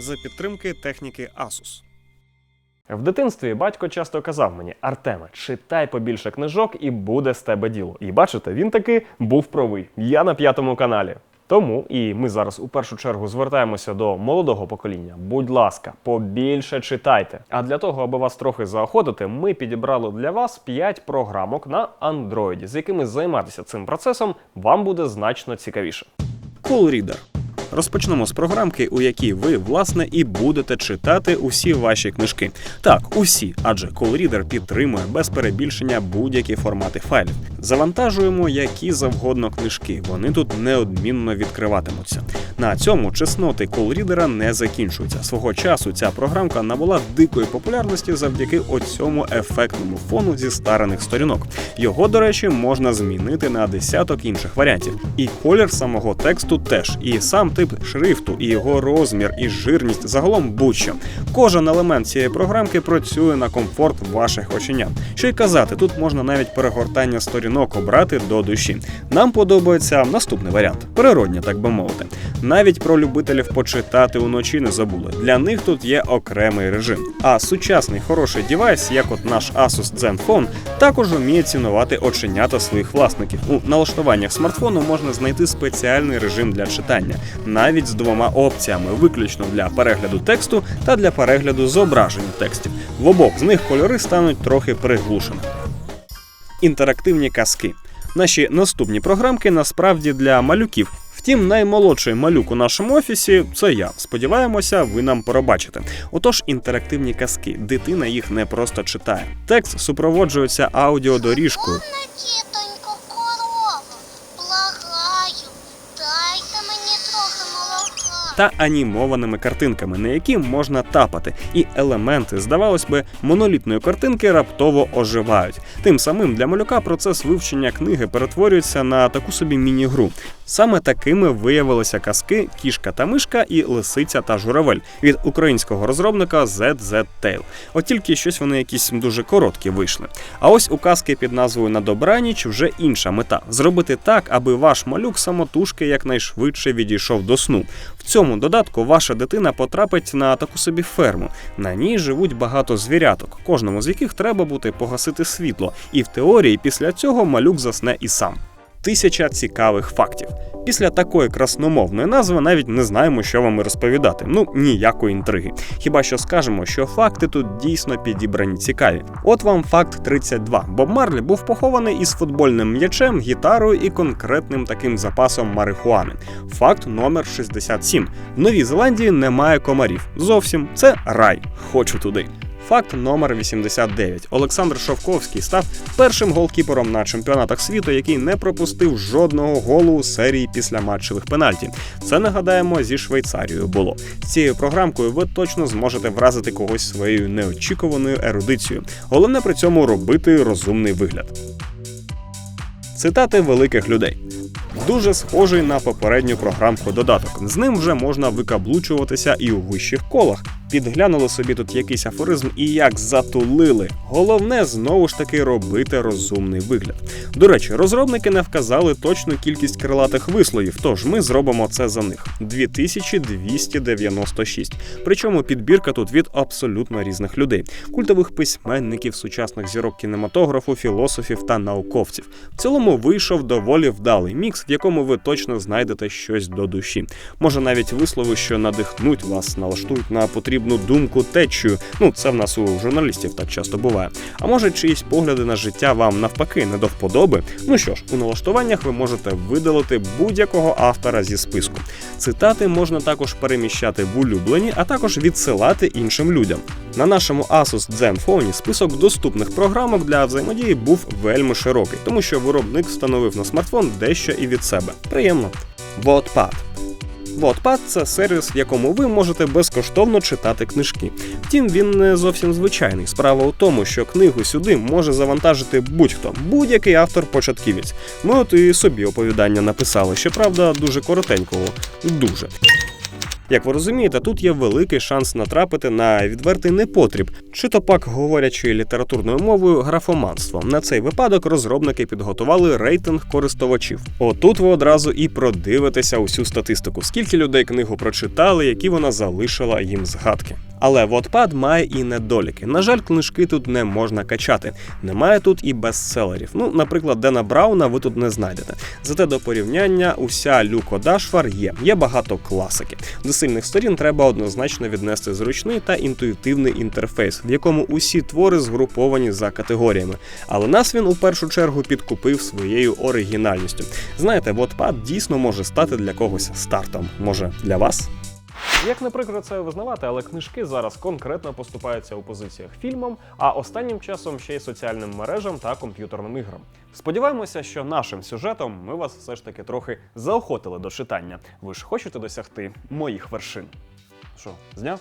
за підтримки техніки Asus. В дитинстві батько часто казав мені: Артеме, читай побільше книжок і буде з тебе діло. І бачите, він таки був правий. Я на п'ятому каналі. Тому і ми зараз у першу чергу звертаємося до молодого покоління. Будь ласка, побільше читайте. А для того, аби вас трохи заохотити, ми підібрали для вас 5 програмок на Android, з якими займатися цим процесом вам буде значно цікавіше. Cool Reader. Розпочнемо з програмки, у якій ви, власне, і будете читати усі ваші книжки. Так, усі, адже колрідер підтримує без перебільшення будь-які формати файлів. Завантажуємо які завгодно книжки, вони тут неодмінно відкриватимуться. На цьому чесноти Reader не закінчуються. Свого часу ця програмка набула дикої популярності завдяки оцьому ефектному фону зі старених сторінок. Його, до речі, можна змінити на десяток інших варіантів. І колір самого тексту теж, і сам тип шрифту, і його розмір, і жирність загалом будь-що. Кожен елемент цієї програмки працює на комфорт ваших оченят. Що й казати, тут можна навіть перегортання сторінок обрати до душі. Нам подобається наступний варіант природня, так би мовити. Навіть про любителів почитати уночі не забули. Для них тут є окремий режим. А сучасний хороший девайс, як от наш Asus Zenfone, також вміє цінувати оченята своїх власників. У налаштуваннях смартфону можна знайти спеціальний режим для читання, навіть з двома опціями: виключно для перегляду тексту та для перегляду зображення текстів. В обох з них кольори стануть трохи приглушеними. Інтерактивні казки. Наші наступні програмки насправді для малюків. Втім, наймолодший малюк у нашому офісі це я. Сподіваємося, ви нам пробачите. Отож, інтерактивні казки. Дитина їх не просто читає. Текст супроводжується аудіодоріжкою. Та анімованими картинками, на які можна тапати, і елементи, здавалось би, монолітної картинки раптово оживають. Тим самим для малюка процес вивчення книги перетворюється на таку собі міні-гру. Саме такими виявилися казки Кішка та мишка і Лисиця та журавель від українського розробника ZZ Tale. От тільки щось вони якісь дуже короткі вийшли. А ось у казки під назвою На добраніч вже інша мета зробити так, аби ваш малюк самотужки якнайшвидше відійшов до сну. В цьому додатку ваша дитина потрапить на таку собі ферму. На ній живуть багато звіряток, кожному з яких треба буде погасити світло, і в теорії після цього малюк засне і сам. Тисяча цікавих фактів. Після такої красномовної назви навіть не знаємо, що вам і розповідати. Ну ніякої інтриги. Хіба що скажемо, що факти тут дійсно підібрані цікаві. От вам факт 32. Боб Марлі був похований із футбольним м'ячем, гітарою і конкретним таким запасом марихуани. Факт номер 67. В Новій Зеландії немає комарів. Зовсім це рай. Хочу туди. Факт номер 89. Олександр Шовковський став першим голкіпером на чемпіонатах світу, який не пропустив жодного голу у серії після матчевих пенальті. Це нагадаємо зі Швейцарією було. З цією програмкою ви точно зможете вразити когось своєю неочікуваною ерудицією. Головне при цьому робити розумний вигляд. Цитати великих людей. Дуже схожий на попередню програмку додаток. З ним вже можна викаблучуватися і у вищих колах. Підглянули собі тут якийсь афоризм і як затулили. Головне знову ж таки робити розумний вигляд. До речі, розробники не вказали точну кількість крилатих висловів, тож ми зробимо це за них 2296. Причому підбірка тут від абсолютно різних людей: культових письменників, сучасних зірок кінематографу, філософів та науковців. В цілому вийшов доволі вдалий мікс, в якому ви точно знайдете щось до душі. Може навіть вислови, що надихнуть вас, налаштують на потрібну думку течію. Ну це в нас у журналістів так часто буває. А може, чиїсь погляди на життя вам навпаки не до вподоби. Ну що ж, у налаштуваннях ви можете видалити будь-якого автора зі списку. Цитати можна також переміщати в улюблені, а також відсилати іншим людям. На нашому Asus Zenfone список доступних програмок для взаємодії був вельми широкий, тому що виробник встановив на смартфон дещо і від себе. Приємно. Wattpad. Wattpad – це сервіс, в якому ви можете безкоштовно читати книжки. Втім, він не зовсім звичайний. Справа у тому, що книгу сюди може завантажити будь-хто, будь-який автор-початківець. Ми от і собі оповідання написали, щоправда, дуже коротенького. Дуже. Як ви розумієте, тут є великий шанс натрапити на відвертий непотріб, чи то пак говорячи літературною мовою графоманство. На цей випадок розробники підготували рейтинг користувачів. Отут ви одразу і продивитеся усю статистику, скільки людей книгу прочитали, які вона залишила їм згадки. Але Wattpad має і недоліки. На жаль, книжки тут не можна качати. Немає тут і бестселерів. Ну, наприклад, Дена Брауна ви тут не знайдете. Зате до порівняння уся Люко Дашвар є. Є багато класики. Сильних сторін треба однозначно віднести зручний та інтуїтивний інтерфейс, в якому усі твори згруповані за категоріями. Але нас він у першу чергу підкупив своєю оригінальністю. Знаєте, Wattpad дійсно може стати для когось стартом. Може, для вас? Як не прикро це визнавати, але книжки зараз конкретно поступаються у позиціях фільмам, а останнім часом ще й соціальним мережам та комп'ютерним іграм. Сподіваємося, що нашим сюжетом ми вас все ж таки трохи заохотили до читання. Ви ж хочете досягти моїх вершин. Що, зняв?